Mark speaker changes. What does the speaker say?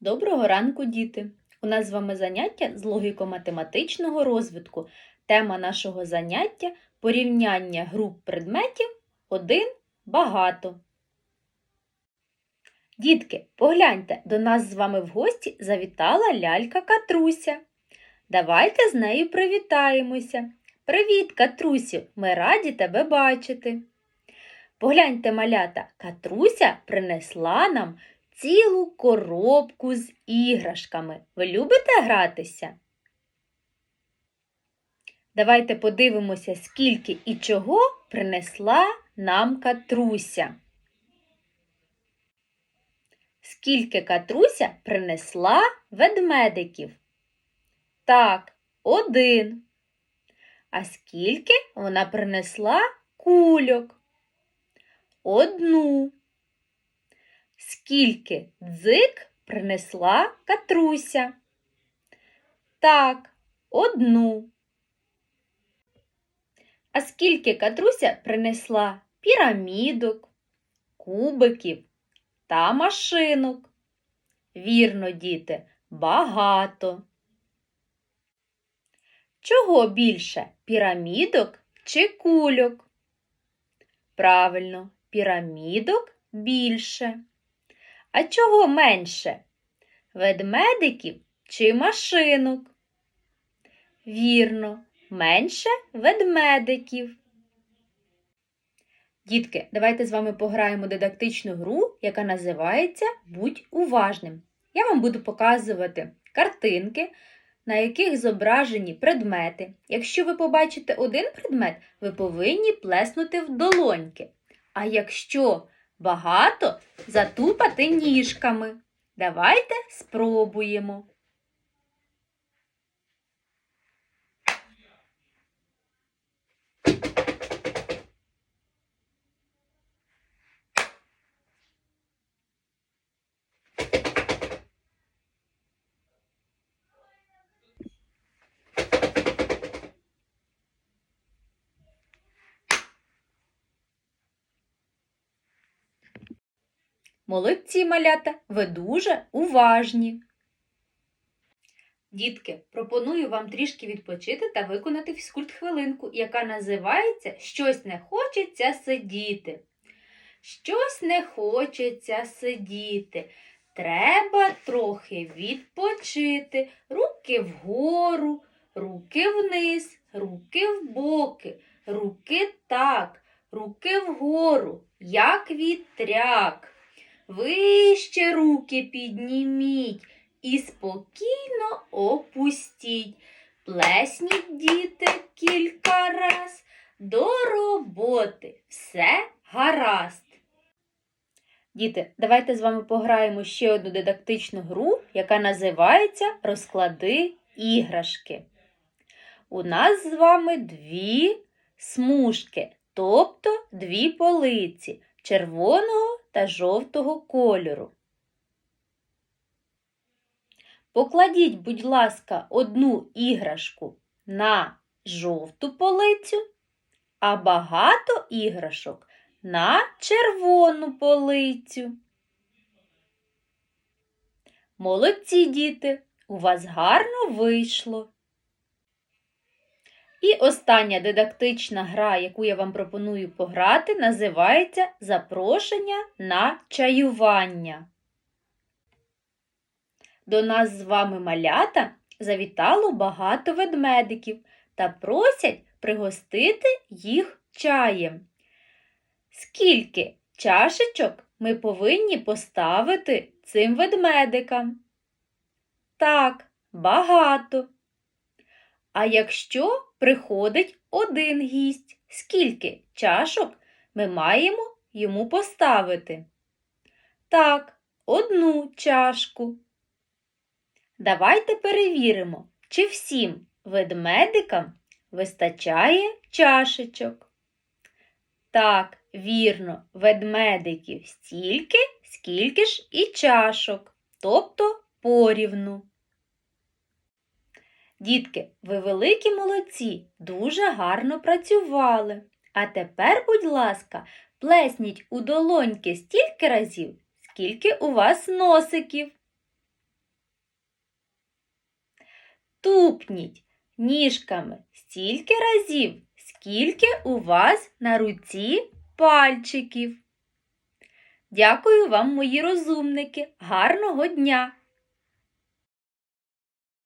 Speaker 1: Доброго ранку, діти! У нас з вами заняття з логіко-математичного розвитку. Тема нашого заняття порівняння груп предметів один багато. Дітки, погляньте, до нас з вами в гості завітала лялька Катруся. Давайте з нею привітаємося. Привіт, Катрусю! Ми раді тебе бачити. Погляньте, малята, Катруся принесла нам цілу коробку з іграшками. Ви любите гратися? Давайте подивимося, скільки і чого принесла нам Катруся. Скільки Катруся принесла ведмедиків? Так, один. А скільки вона принесла кульок? Одну. Скільки дзик принесла Катруся? Так, одну. А скільки Катруся принесла пірамідок, кубиків та машинок? Вірно, діти, багато. Чого більше пірамідок чи кульок? Правильно, пірамідок більше. А чого менше? Ведмедиків чи машинок? Вірно, менше ведмедиків. Дітки, давайте з вами пограємо дидактичну гру, яка називається Будь уважним. Я вам буду показувати картинки, на яких зображені предмети. Якщо ви побачите один предмет, ви повинні плеснути в долоньки. А якщо багато, затупати ніжками. Давайте спробуємо. Молодці, малята, ви дуже уважні. Дітки, пропоную вам трішки відпочити та виконати фізкульт-хвилинку, яка називається Щось не хочеться сидіти. Щось не хочеться сидіти. Треба трохи відпочити. Руки вгору, руки вниз, руки вбоки, руки так, руки вгору, як вітряк. Вище руки підніміть і спокійно опустіть. Плесніть, діти, кілька раз. До роботи все гаразд. Діти, давайте з вами пограємо ще одну дидактичну гру, яка називається Розклади іграшки. У нас з вами дві смужки, тобто дві полиці червоного та жовтого кольору. Покладіть, будь ласка, одну іграшку на жовту полицю, а багато іграшок на червону полицю. Молодці діти, у вас гарно вийшло. І остання дидактична гра, яку я вам пропоную пограти, називається Запрошення на чаювання. До нас з вами малята завітало багато ведмедиків та просять пригостити їх чаєм. Скільки чашечок ми повинні поставити цим ведмедикам? Так, багато. А якщо приходить один гість, скільки чашок ми маємо йому поставити? Так, одну чашку. Давайте перевіримо, чи всім ведмедикам вистачає чашечок. Так, вірно, ведмедиків стільки, скільки ж і чашок, тобто порівну. Дітки, ви великі молодці, дуже гарно працювали. А тепер, будь ласка, плесніть у долоньки стільки разів, скільки у вас носиків. Тупніть ніжками стільки разів, скільки у вас на руці пальчиків. Дякую вам, мої розумники, гарного дня!